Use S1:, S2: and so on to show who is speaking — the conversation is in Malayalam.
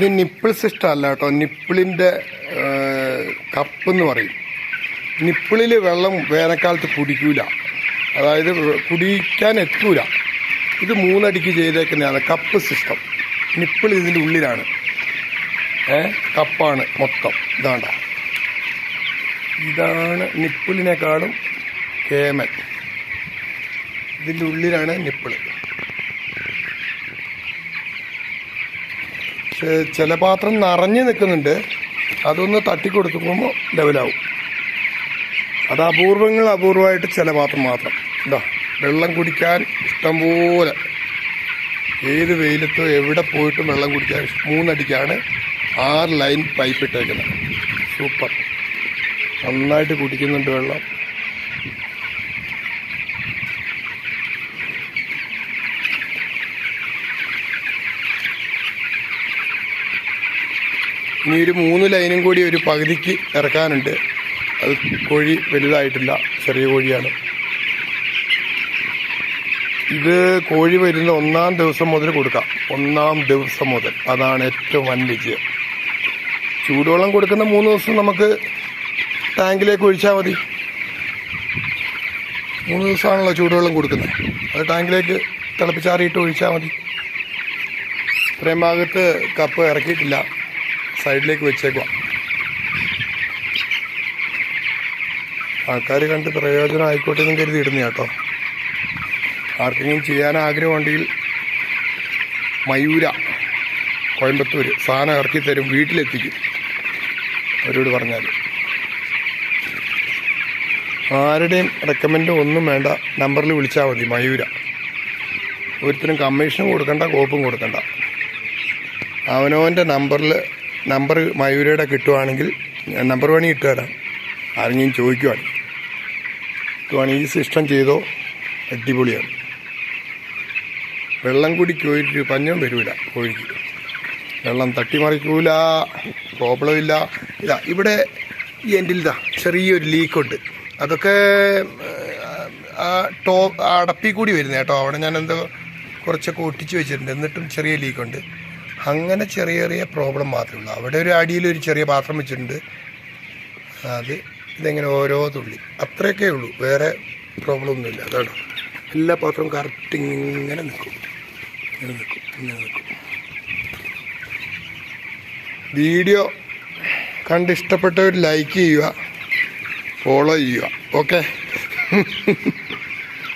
S1: ഇത് നിപ്പിൾ സിസ്റ്റം അല്ല കേട്ടോ. നിപ്പിളിന്റെ കപ്പ് എന്ന് പറയും. നിപ്പിളിൽ വെള്ളം വേനൽക്കാലത്ത് കുടിക്കൂല. അതായത് കുടിക്കാൻ എത്തൂല. ഇത് മൂന്നടിക്ക് ചെയ്തേക്കുന്നതാണ് കപ്പ് സിസ്റ്റം. നിപ്പിൾ ഇതിന്റെ ഉള്ളിലാണ്. ഏ കപ്പാണ് മൊത്തം. ഇതാണ്ട. ഇതാണ് നിപ്പിളിനെക്കാളും കേമൻ. ഇതിന്റെ ഉള്ളിലാണ് നിപ്പിൾ. പക്ഷേ ചില പാത്രം നിറഞ്ഞു നിൽക്കുന്നുണ്ട്. അതൊന്ന് തട്ടിക്കൊടുക്കുമ്പോൾ ലെവലാവും. അത് അപൂർവങ്ങൾ അപൂർവമായിട്ട് ചില പാത്രം മാത്രം. ഇതാ വെള്ളം കുടിക്കാൻ ഇഷ്ടംപോലെ. ഏത് വെയിലത്തോ എവിടെ പോയിട്ടും വെള്ളം കുടിക്കാൻ മൂന്നടിക്കാണ് ആറ് ലൈൻ പൈപ്പ് ഇട്ടേക്കുന്നത്. സൂപ്പർ. നന്നായിട്ട് കുടിക്കുന്നുണ്ട് വെള്ളം. ഇനി ഒരു മൂന്ന് ലൈനും കൂടി ഒരു പകുതിക്ക് ഇറക്കാനുണ്ട്. അത് കോഴി വലുതായിട്ടില്ല ചെറിയ കോഴിയാണ്. ഇത് കോഴി വരുന്ന ഒന്നാം ദിവസം മുതൽ കൊടുക്കാം. ഒന്നാം ദിവസം മുതൽ. അതാണ് ഏറ്റവും വൻ വിജയം. ചൂടുവെള്ളം കൊടുക്കുന്ന മൂന്ന് ദിവസം നമുക്ക് ടാങ്കിലേക്ക് ഒഴിച്ചാൽ മതി. മൂന്ന് ദിവസമാണല്ലോ ചൂടുവെള്ളം കൊടുക്കുന്നത്. അത് ടാങ്കിലേക്ക് തിളപ്പിച്ചാറിയിട്ട് ഒഴിച്ചാൽ മതി. ഇത്രയും ഭാഗത്ത് കപ്പ് ഇറക്കിയിട്ടില്ല. സൈഡിലേക്ക് വെച്ചേക്കുക ആൾക്കാർ കണ്ട് പ്രയോജനം ആയിക്കോട്ടെ എന്നും കരുതി ഇടുന്ന കേട്ടോ ആർക്കെങ്കിലും ചെയ്യാൻ ആഗ്രഹമുണ്ടെങ്കിൽ മയൂര കോയമ്പത്തൂർ സാധനം ഇറക്കി തരും വീട്ടിലെത്തിക്കും. അവരോട് പറഞ്ഞാൽ. ആരുടെയും റെക്കമെൻഡ് ഒന്നും വേണ്ട. നമ്പറിൽ വിളിച്ചാൽ മതി മയൂര. ഒരുത്തരും കമ്മീഷനും കൊടുക്കണ്ട കോപ്പും കൊടുക്കണ്ട. അവനവന്റെ നമ്പറിൽ നമ്പർ മയൂരയുടെ കിട്ടുവാണെങ്കിൽ നമ്പർ വേണമെങ്കിൽ ഇട്ടുതരാം ആരെങ്കിലും ചോദിക്കുവാണ് കിട്ടുവാണെങ്കിൽ സിസ്റ്റം ചെയ്തോ? അടിപൊളിയാണ്. വെള്ളം കൂടി കോഴിക്ക് പഞ്ഞം വരൂല കോഴിക്ക്. വെള്ളം തട്ടിമറിക്കൂല പ്രോബ്ലമില്ല. ഇല്ല ഇവിടെ ഈ എൻഡിൽ ഇതാ ചെറിയൊരു ലീക്കുണ്ട്. അതൊക്കെ ആ ടോ അടപ്പിൽ കൂടി വരുന്നത് കേട്ടോ. അവിടെ ഞാൻ എന്തോ കുറച്ചൊക്കെ ഒട്ടിച്ച് വെച്ചിട്ടുണ്ട്. എന്നിട്ടും ചെറിയ ലീക്കുണ്ട്. അങ്ങനെ ചെറിയ ചെറിയ പ്രോബ്ലം മാത്രമേ ഉള്ളൂ. അവിടെ ഒരു അടിയിൽ ഒരു ചെറിയ പാത്രം വെച്ചിട്ടുണ്ട്. അത് ഇതെങ്ങനെ ഓരോ തുള്ളി. അത്രയൊക്കെ ഉള്ളൂ. വേറെ പ്രോബ്ലം ഒന്നുമില്ല അതാണ്. എല്ലാ പാത്രവും കറക്റ്റ് ഇങ്ങനെ നിൽക്കും. ഇങ്ങനെ നിൽക്കും. ഇങ്ങനെ നിൽക്കും. വീഡിയോ കണ്ട് ഇഷ്ടപ്പെട്ടവർ ലൈക്ക് ചെയ്യുക. ഫോളോ ചെയ്യുക. ഓക്കെ